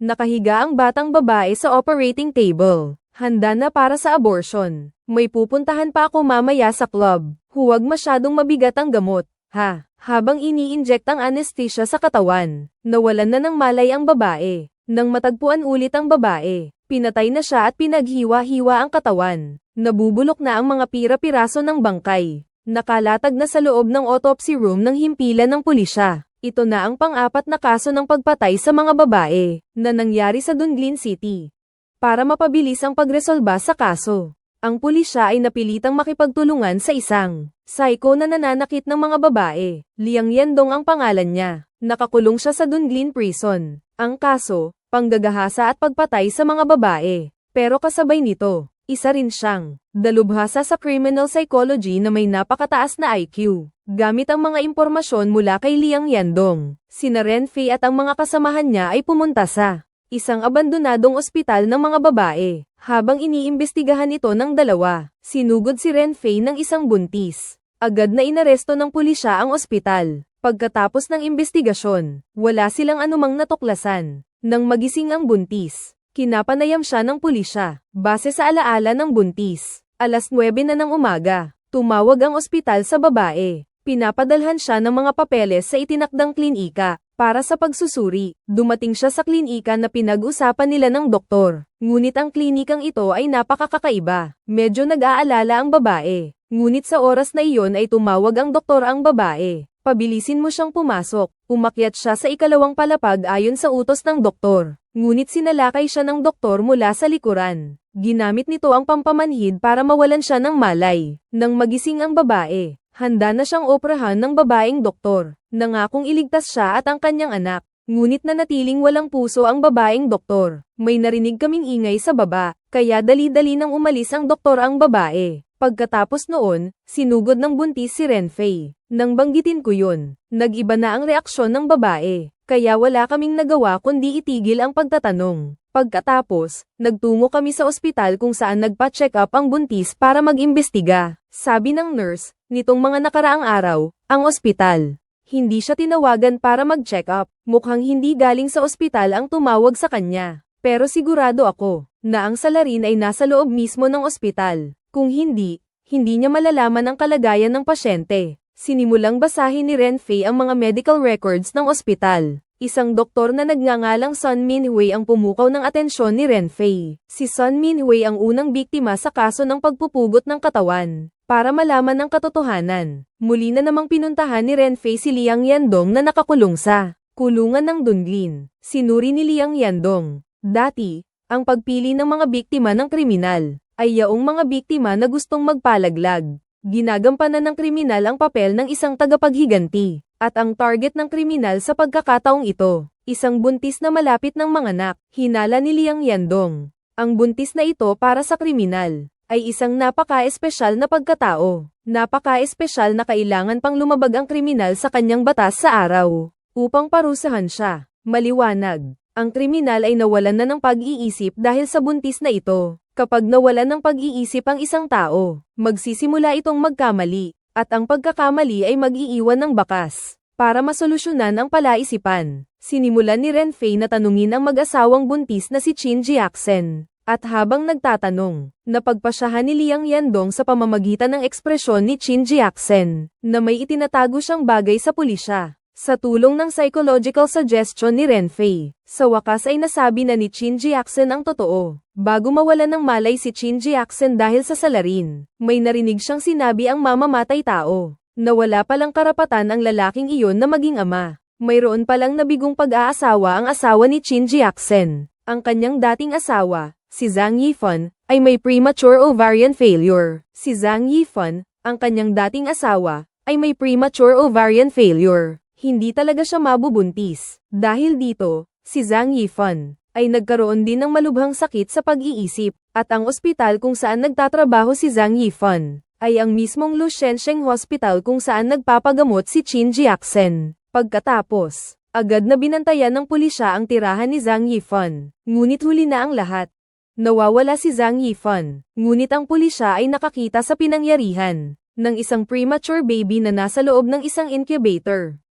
Nakahiga ang batang babae sa operating table. Handa na para sa abortion. May pupuntahan pa ako mamaya sa club. Huwag masyadong mabigat ang gamot. Ha? Habang ini-inject ang anesthesia sa katawan, nawalan na ng malay ang babae. Nang matagpuan ulit ang babae, pinatay na siya at pinaghiwa-hiwa ang katawan. Nabubulok na ang mga pira-piraso ng bangkay. Nakalatag na sa loob ng autopsy room ng himpilan ng pulisya. Ito na ang pang-apat na kaso ng pagpatay sa mga babae na nangyari sa Dunglin City. Para mapabilis ang pagresolba sa kaso, ang pulisya ay napilitang makipagtulungan sa isang psycho na nananakit ng mga babae. Liang Yendong ang pangalan niya. Nakakulong siya sa Dunglin Prison. Ang kaso, panggagahasa at pagpatay sa mga babae. Pero kasabay nito, isa rin siyang dalubhasa sa criminal psychology na may napakataas na IQ. Gamit ang mga impormasyon mula kay Liang Yandong, sina Renfei at ang mga kasamahan niya ay pumunta sa isang abandonadong ospital ng mga babae. Habang iniimbestigahan ito ng dalawa, sinugod si Renfei ng isang buntis. Agad na inaresto ng pulisya ang ospital. Pagkatapos ng imbestigasyon, wala silang anumang natuklasan. Nang magising ang buntis, kinapanayam siya ng pulisya. Base sa alaala ng buntis, alas 9 na ng umaga, tumawag ang ospital sa babae. Pinapadalhan siya ng mga papeles sa itinakdang klinika. Para sa pagsusuri, dumating siya sa klinika na pinag-usapan nila ng doktor. Ngunit ang klinikang ito ay napakakakaiba. Medyo nag-aalala ang babae. Ngunit sa oras na iyon ay tumawag ang doktor ang babae. Pabilisin mo siyang pumasok. Umakyat siya sa ikalawang palapag ayon sa utos ng doktor. Ngunit sinalakay siya ng doktor mula sa likuran. Ginamit nito ang pampamanhid para mawalan siya ng malay. Nang magising ang babae, handa na siyang oprahan ng babaeng doktor. Nangakong iligtas siya at ang kanyang anak. Ngunit nanatiling walang puso ang babaeng doktor. May narinig kaming ingay sa baba, kaya dali-dali nang umalis ang doktor ang babae. Pagkatapos noon, sinugod ng buntis si Renfei. Nang banggitin ko yun, nag-iba na ang reaksyon ng babae, kaya wala kaming nagawa kundi itigil ang pagtatanong. Pagkatapos, nagtungo kami sa ospital kung saan nagpa-check up ang buntis para mag-imbestiga. Sabi ng nurse, nitong mga nakaraang araw, ang ospital. Hindi siya tinawagan para mag-check up. Mukhang hindi galing sa ospital ang tumawag sa kanya. Pero sigurado ako, na ang salarin ay nasa loob mismo ng ospital. Kung hindi, hindi niya malalaman ang kalagayan ng pasyente. Sinimulang basahin ni Renfei ang mga medical records ng ospital. Isang doktor na nagngangalang Sun Minhui ang pumukaw ng atensyon ni Renfei. Si Sun Minhui ang unang biktima sa kaso ng pagpupugot ng katawan. Para malaman ang katotohanan, muli na namang pinuntahan ni Renfei si Liang Yandong na nakakulong sa kulungan ng Dunglin. Sinuri ni Liang Yandong. Dati, ang pagpili ng mga biktima ng kriminal ay yaong mga biktima na gustong magpalaglag. Ginagampanan ng kriminal ang papel ng isang tagapaghiganti, at ang target ng kriminal sa pagkakataong ito, isang buntis na malapit ng manganak, hinala ni Liang Yandong. Ang buntis na ito para sa kriminal, ay isang napaka-espesyal na pagkatao. Napaka-espesyal na kailangan pang lumabag ang kriminal sa kanyang batas sa araw, upang parusahan siya. Maliwanag, ang kriminal ay nawalan na ng pag-iisip dahil sa buntis na ito. Kapag nawalan ng pag-iisip ang isang tao, magsisimula itong magkamali, at ang pagkakamali ay mag-iiwan ng bakas. Para masolusyonan ang palaisipan, sinimulan ni Renfei na tanungin ang mag-asawang buntis na si Chin Jiaksen. At habang nagtatanong, napagpasyahan ni Liang Yandong sa pamamagitan ng ekspresyon ni Chin Jiaksen, na may itinatago siyang bagay sa pulisya. Sa tulong ng psychological suggestion ni Renfei, sa wakas ay nasabi na ni Chin Jiaksen ang totoo. Bago mawala ng malay si Chin Jiaksen dahil sa salarin, may narinig siyang sinabi ang mamamatay tao, na wala palang karapatan ang lalaking iyon na maging ama. Mayroon palang nabigong pag-aasawa ang asawa ni Chin Jiaksen. Ang kanyang dating asawa, si Zhang Yifan, ay may premature ovarian failure. Si Zhang Yifan, ang kanyang dating asawa, ay may premature ovarian failure hindi talaga siya mabubuntis. Dahil dito, si Zhang Yifan ay nagkaroon din ng malubhang sakit sa pag-iisip, at ang ospital kung saan nagtatrabaho si Zhang Yifan ay ang mismong Lushengsheng Hospital kung saan nagpapagamot si Chin Jiaksen. Pagkatapos, agad na binantayan ng pulisya ang tirahan ni Zhang Yifan, ngunit huli na ang lahat. Nawawala si Zhang Yifan, ngunit ang pulisya ay nakakita sa pinangyarihan ng isang premature baby na nasa loob ng isang incubator.